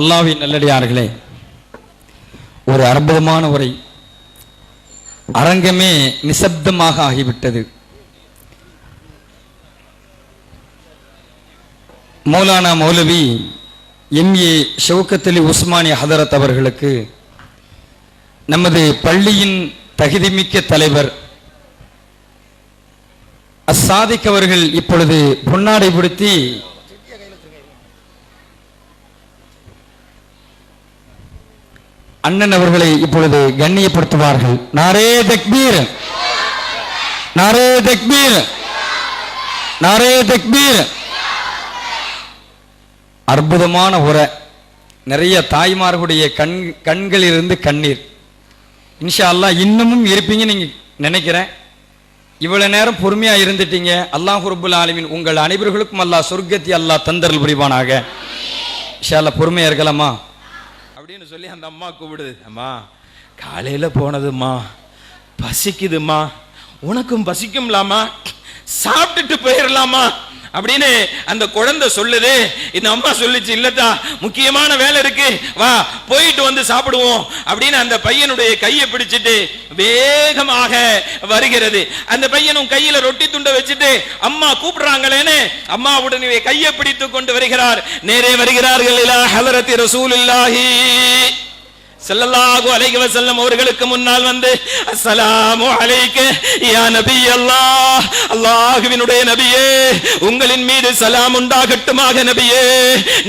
அல்லாவின் நல்லடியார்களே ஒரு அற்புதமான உரை. அரங்கமே நிசப்தமாக ஆகிவிட்டது. மௌலானா மௌலவி எம். ஏ. ஷவுக்கத்தலி உஸ்மானி ஹதரத் அவர்களுக்கு நமது பள்ளியின் தகுதிமிக்க தலைவர் அசாதிக் அவர்கள் இப்பொழுது பொன்னாடை பிடித்தி அண்ணன் அவர்களை இப்பொழுது கண்ணியப்படுத்துவார்கள். நாரே தக்பீர். நாரே தக்பீர். நாரே தக்பீர். அற்புதமான உரை. நிறைய தாய்மார்களுடைய கண் கண்களிலிருந்து கண்ணீர். இன்ஷா அல்லாஹ் இன்னமும் இருப்பீங்க நீங்க நினைக்கிறேன். இவ்வளவு நேரம் பொறுமையா இருந்துட்டீங்க. அல்லாஹ் ரப்புல் ஆலமீன் உங்கள் அனைவர்களுக்கும் அல்லாஹ் சொர்க்கத்தி அல்லாஹ் தந்தரல் புரிவானாக. இன்ஷா அல்லா பொறுமையா இருக்கலாமா? அப்படின்னு சொல்லி அந்த அம்மா கூப்பிடுது. அம்மா காலையில் போனதும்மா பசிக்குதும்மா உனக்கும் பசிக்கும்லாமா சாப்பிட்டுட்டு போயிடலாமா அப்படின்னு அந்த குழந்தை சொல்லுது. இந்த அம்மா சொல்லுச்சு இல்லத்தா முக்கியமான வேலை இருக்கு. வா போயிட்டு வந்து சாப்பிடுவோம் அப்படின்னு அந்த பையனுடைய கையை பிடிச்சிட்டு வேகமாக வருகிறது. அந்த பையனும் கையில ரொட்டி துண்டை வச்சுட்டு அம்மா கூப்பிடுறாங்களேன்னு. அம்மா உடனே கையை பிடித்து கொண்டு வருகிறார். நேரே வருகிறார்கள் இல்லா ஹலரத்தி ரசூலுல்லாஹி. ஸல்லல்லாஹு அலைஹி வஸல்லம் அவர்களுக்கு முன்னால் வந்து அஸ்ஸலாமு யா நபி அல்லாஹ் அல்லாஹ்வினுடைய நபியே உங்களின் மீது சலாம் உண்டாகட்டுமாக நபியே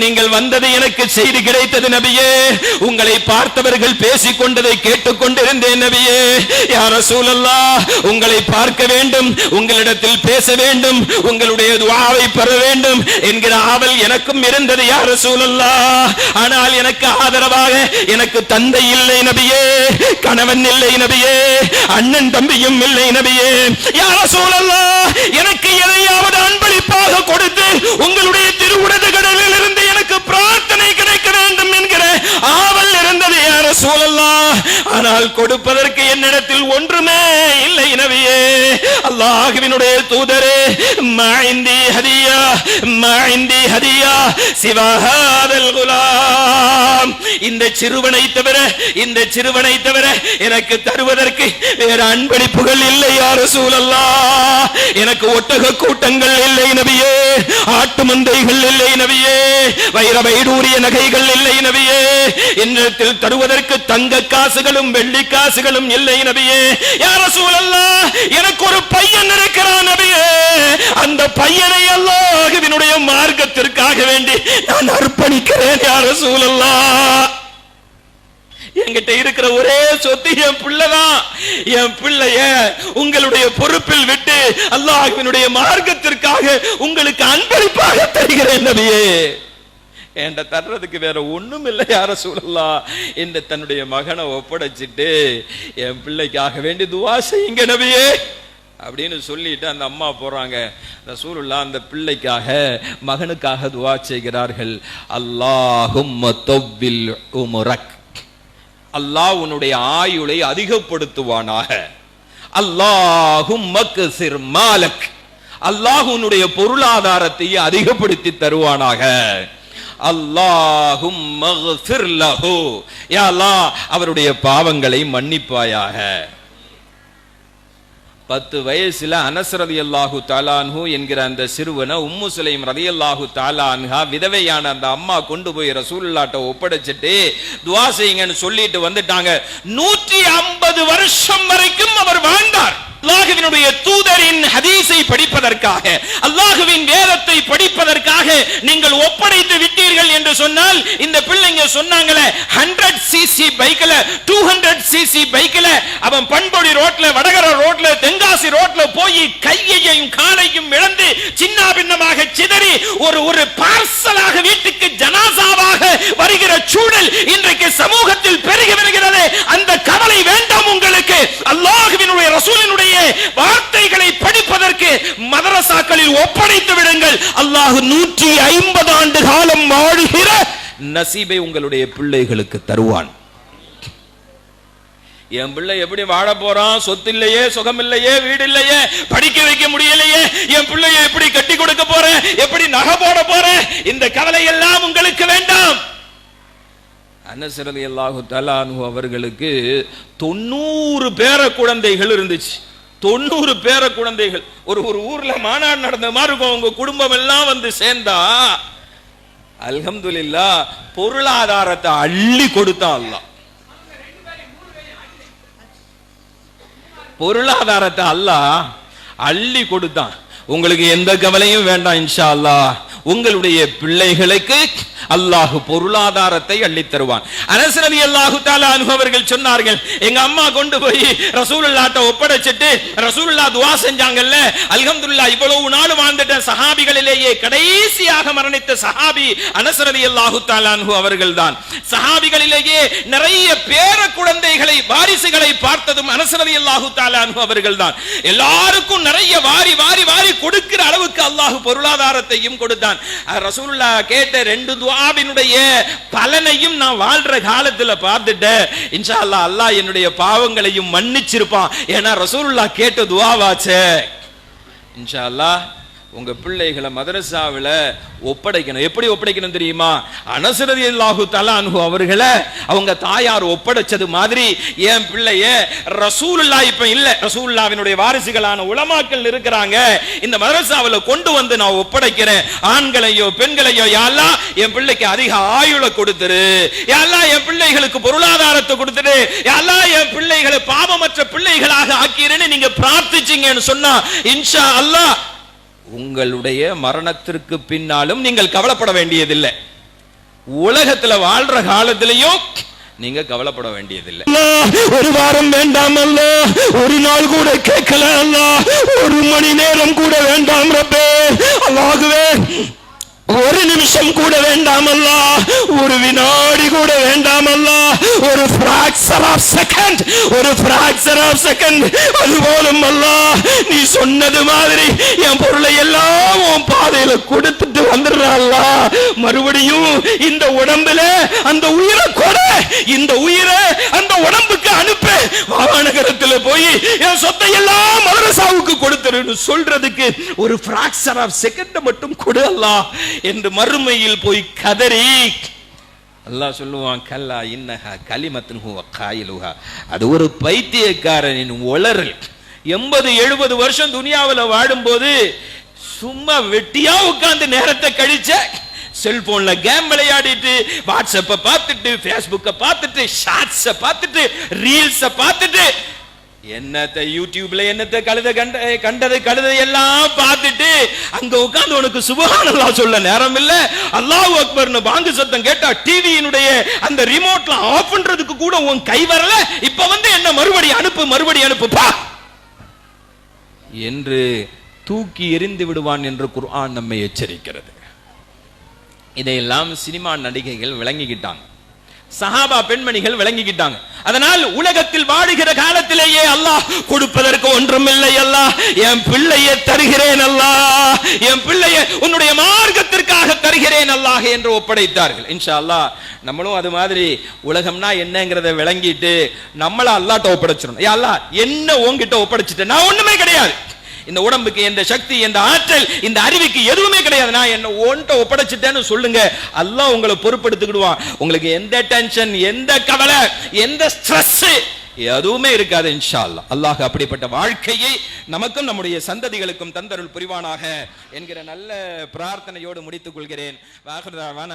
நீங்கள் வந்தது எனக்கு செய்தி கிடைத்தது நபியே உங்களை பார்த்தவர்கள் பேசிக் கொண்டதை கேட்டுக்கொண்டிருந்தேன் நபியே யா ரசூலல்லாஹ் உங்களை பார்க்க வேண்டும் உங்களிடத்தில் பேச வேண்டும் உங்களுடைய துஆவை பெற வேண்டும் என்கிற ஆவல் எனக்கும் இருந்தது யா ரசூலல்லாஹ். ஆனால் எனக்கு ஆதரவாக எனக்கு தந்தை இல்லை நபியே கணவன் இல்லை நபியே அண்ணன் தம்பியும் இல்லை நபியே. யார சூழல்லா எனக்கு எதையாவது அன்பளிப்பாக கொடுத்து உங்களுடைய திருவுடது கடலில் இருந்து எனக்கு பிரார்த்தனை கிடைக்க வேண்டும் என்கிற ஆவல் இருந்தது யா ரசூலல்லாஹ் ஆனால் கொடுப்பதற்கு என்னிடத்தில் ஒன்றுமே இல்லை நபியே. அல்லாஹுவினுடைய தூதரே மாஇந்தி ஹதியா மாஇந்தி ஹதியா சிவாஹாதல் குலாம். இந்த சிறுவனை தவிர இந்த சிறுவனை தவிர எனக்கு தருவதற்கு வேற அன்பளிப்புகள் இல்லை யார் சூழல்லா எனக்கு ஒட்டக கூட்டங்கள் இல்லை நபியே. ஆட்டு மந்தைகள் இல்லை நபியே. வைர வைடூரிய நகைகள் இல்லை நபியே. என்னிடத்தில் தருவதற்கு தங்க காசுகளும் வெள்ளி காசுகளும் இல்லை நபியே. யார சூழல்லா எனக்கு ஒரு பையன் இருக்கிறான் நபியே. அந்த பையனை அல்லாஹுவினுடைய மார்க்கத்திற்காக வேண்டி நான் அர்ப்பணிக்கிறேன் யார சூழல்லா என்கிட்ட இருக்கிற ஒரே சொத்து என் பிள்ளைதான். என் பிள்ளைய உங்களுடைய பொறுப்பில் விட்டு அல்லாஹினுடைய மார்க்கத்திற்காக உங்களுக்கு அன்பளிப்பாக தருகிறேன் நபியே. என்கிட்ட தர்றதுக்கு வேற ஒண்ணும் இல்லை யார சூழலாம் என்று தன்னுடைய மகனை ஒப்படைச்சிட்டு என் பிள்ளைக்காக வேண்டி துவா செய்யுங்க நபியே அப்படின்னு சொல்லிட்டு அந்த அம்மா போறாங்க. ரசூலுல்லா அந்த பிள்ளைக்காக மகனுக்காக துவா செய்கிறார்கள். அல்லாஹும் தொவ்வில் உமுரக். அல்லாஹ் உன்னுடைய ஆயுளை அதிகப்படுத்துவானாக. அல்லாஹும் சிர் மாலக். அல்லாஹ் உன்னுடைய பொருளாதாரத்தை அதிகப்படுத்தி தருவானாக. அல்லாஹும் யா அவருடைய பாவங்களை மன்னிப்பாயாக. பத்து வயசுல அனஸ் ரதி அல்லாஹு தாலான்ஹு என்கிற அந்த சிறுவனை உம்மு சுலைம் ரதி அல்லாஹு தாலான்ஹா விதவையான அந்த அம்மா கொண்டு போய் ரசூல்லாட்ட ஒப்படைச்சிட்டு துவா செய்யுங்கன்னு சொல்லிட்டு வந்துட்டாங்க. நூற்றி ஐம்பது வருஷம் வரைக்கும் அவர் வாழ்ந்தார். அல்லாஹுவினுடைய தூதரின் ஹதீஸை படிப்பதற்காக அல்லாஹுவின் வேதத்தை படிப்பதற்காக நீங்கள் ஒப்படைத்து விட்டீர்கள் என்று சொன்னால் இந்த பிள்ளைங்க சொன்னாங்களே ஹண்ட்ரட் சிசி பைக்ல டூ ஹண்ட்ரட் சிசி பைக்ல அவன் பண்பொடி ரோட்ல வடகர ரோட்ல தென்காசி ரோட்ல போய் கையையும் காலையும் இழந்து சின்ன பின்னமாக சிதறி ஒரு ஒரு பார்சலாக வீட்டுக்கு ஜனாசாவாக வருகிற சூழல் இன்றைக்கு சமூக பெருகி வருகிறது அந்த கவலை வேண்டாம் உங்களுக்கு அல்லாஹுவினுடைய ரசூலினுடைய வார்த்தைகளை படிப்பதற்கு மதரசாக்களில் ஒப்படைத்து விடுங்கள். அல்லாஹ் நூற்றி ஐம்பது ஆண்டு காலம் வாழ்கிற நசீபை உங்களுடைய பிள்ளைகளுக்கு தருவான். என் பிள்ளை எப்படி வாழ போறான்? சொத்து இல்லையே சுகம் இல்லையே வீடு இல்லையே படிக்க வைக்க முடியலையே என் பிள்ளைய எப்படி கட்டி கொடுக்க போறேன் எப்படி நகை போட போறேன் இந்த கவலை எல்லாம் உங்களுக்கு வேண்டாம். அனசரதி அல்லாஹு தலானு அவர்களுக்கு தொண்ணூறு பேர குழந்தைகள் இருந்துச்சு. தொண்ணூறு பேர குழந்தைகள். ஒரு ஒரு ஊர்ல மாநாடு நடந்த மாதிரி இருக்கும். உங்க குடும்பம் எல்லாம் வந்து சேர்ந்தா அல்ஹம்துலில்லா பொருளாதாரத்தை அள்ளி கொடுத்தான் அல்லாஹ். பொருளாதாரத்தை அல்லாஹ் அள்ளி கொடுத்தான். உங்களுக்கு எந்த கவலையும் வேண்டாம் இன்ஷா அல்லாஹ். உங்களுடைய பிள்ளைகளுக்கு அல்லாஹு பொருளாதாரத்தை அள்ளி தருவான். அனசரதி அல்லாஹு தாலா அவர்கள் சொன்னார்கள் எங்க அம்மா கொண்டு போய் ரசூலுல்லாட்ட ஒப்படைச்சிட்டு ரசூலுல்லா துவா செஞ்சாங்கல்ல அல்ஹம்துலில்லாஹ் இவ்வளவு நாள் வாழ்ந்துட்ட சஹாபிகளிலேயே கடைசியாக மரணித்த சஹாபி அனசரதி அல்லாஹு தாலான்ஹு அவர்கள் தான் சஹாபிகளிலேயே நிறைய பேர குழந்தைகளை வாரிசுகளை பார்த்ததும் அனசரதி அல்லாஹு தாலான்ஹு அவர்கள் தான் எல்லாருக்கும் நிறைய வாரி வாரி வாரி கொடுக்கிற அளவுக்கு அல்லாஹு பொருளாதாரத்தையும் கொடுத்தான். அஹ் ரசூலுல்லா கேட்ட ரெண்டு துவா துவாவினுடைய பலனையும் நான் வாழ்ற காலத்துல பார்த்துட்டேன் இன்ஷா அல்லாஹ் என்னுடைய பாவங்களையும் மன்னிச்சிருப்பான். ஏன்னா ரசூலுல்லா கேட்ட துவாவாச்சே. இன்ஷா அல்லாஹ் உங்க பிள்ளைகளை மதரசாவில் ஒப்படைக்கணும். எப்படி ஒப்படைக்கணும் தெரியுமா? அனசரதி அல்லாஹு தலானு அவர்களை அவங்க தாயார் ஒப்படைச்சது மாதிரி என் பிள்ளைய ரசூலுல்லா இப்ப இல்ல. ரசூல்லாவினுடைய வாரிசுகளான உலமாக்கள் இருக்கிறாங்க. இந்த மதரசாவில் கொண்டு வந்து நான் ஒப்படைக்கிறேன். ஆண்களையோ பெண்களையோ யாரெல்லாம் என் பிள்ளைக்கு அதிக ஆயுள கொடுத்துரு. யாரெல்லாம் என் பிள்ளைகளுக்கு பொருளாதாரத்தை கொடுத்துரு. யாரெல்லாம் என் பிள்ளைகளை பாவமற்ற பிள்ளைகளாக ஆக்கிறேன்னு நீங்க பிரார்த்திச்சீங்கன்னு சொன்னா இன்ஷா அல்லாஹ் உங்களுடைய மரணத்திற்கு பின்னாலும் நீங்கள் கவலைப்பட வேண்டியதில்லை. உலகத்துல வாழ்ற காலத்திலையும் நீங்க கவலைப்பட வேண்டியதில்லை. ஒரு வாரம் வேண்டாம் அல்ல ஒரு நாள் கூட கேட்கல அல்ல ஒரு மணி நேரம் கூட வேண்டாம் ரப்பே. அல்லாகுவே ஒரு நிமிஷம் கூட வேண்டாமல்ல. ஒரு வினாடி கூட வேண்டாமல்ல. ஒரு பிராக்சர் ஆஃப் செகண்ட் ஒரு பிராக்சர் ஆஃப் செகண்ட் அது போலும் அல்ல. நீ சொன்னது மாதிரி என் பொருளை எல்லாம் உன் பாதையில கொடுத்துட்டு வந்துடுறாள் மறுபடியும் இந்த உடம்புல அந்த உயிரை கொடு. இந்த உயிரை அந்த உடம்புக்கு அனுப்பு. நகரத்தில் போய் என் சொத்தை எல்லாம் மதரசாவுக்கு கொடுத்துருன்னு சொல்றதுக்கு ஒரு பிராக்சர் ஆஃப் செகண்ட் மட்டும் கொடு அல்லாஹ் என்று மறுமையில் போய் கதறி. அல்லாஹ் சொல்லுவான் கல்லா இன்னஹா கலிமத்தின் ஹுவ காயிலுஹா. அது ஒரு பைத்தியக்காரனின் உளறல். எண்பது எழுபது வருஷம் துனியாவில் வாடும்போது சும்மா வெட்டியா உட்கார்ந்து நேரத்தை கழிச்ச செல்போன்ல கேம் விளையாடிட்டு வாட்ஸ்அப்பை பார்த்துட்டு ஃபேஸ்புக்கை பார்த்துட்டு ஷார்ட்ஸை பார்த்துட்டு ரீல்ஸை பார்த்துட்டு என்னத்த யூடியூப்ல என்னத்த கழுத கண்ட கண்டது கழுதை எல்லாம் பார்த்துட்டு அங்க உட்கார்ந்து உனக்கு சுபகானல்லா சொல்ல நேரம் இல்ல அல்லாஹ் அக்பர்னு பாங்கு சத்தம் கேட்டா டிவியினுடைய அந்த ரிமோட்ல ஆஃப் பண்றதுக்கு கூட உன் கை வரல. இப்ப வந்து என்ன மறுபடி அனுப்பு மறுபடி அனுப்புப்பா என்று தூக்கி எறிந்து விடுவான் என்று குர்ஆன் நம்மை எச்சரிக்கிறது. இதையெல்லாம் சினிமா நடிகைகள் விளங்கிக்கிட்டாங்க. சஹாபா பெண்மணிகள் விளங்கிக்கிட்டாங்க. அதனால் உலகத்தில் வாடுகிற காலத்திலேயே அல்லாஹ் கொடுப்பதற்கு ஒன்றுமில்லை அல்லாஹ். என் பிள்ளையை தருகிறேன் அல்லாஹ். என் பிள்ளையை உன்னுடைய மார்க்கத்திற்காக தருகிறேன் அல்லாஹ் என்று ஒப்படைத்தார்கள். இன்ஷா அல்லாஹ் நம்மளும் அது மாதிரி உலகம்னா என்னங்கிறத விளங்கிட்டு நம்மள அல்லாட்ட ஒப்படைச்சிடணும். ஏ அல்லாஹ் என்ன உன்கிட்ட ஒப்படைச்சிட்டேன்? நான் ஒண்ணுமே கிடையாது. இந்த உடம்புக்கு எந்த சக்தி எந்த ஆற்றல் இந்த அறிவுக்கு எதுவுமே கிடையாது. நான் என்ன ஒன்ட்ட ஒப்படைச்சிட்டேன்னு சொல்லுங்க. அல்லாஹ் உங்களை பொறுப்படுத்திக்கிடுவான் உங்களுக்கு எந்த டென்ஷன் எந்த கவலை எந்த ஸ்ட்ரெஸ் எதுவுமே இருக்காது இன்ஷால்லா அல்லாஹ் அப்படிப்பட்ட வாழ்க்கையை நமக்கும் நம்முடைய சந்ததிகளுக்கும் தந்தருள் புரிவானாக என்கிற நல்ல பிரார்த்தனையோடு முடித்துக் கொள்கிறேன். வாஹிர் தாவான்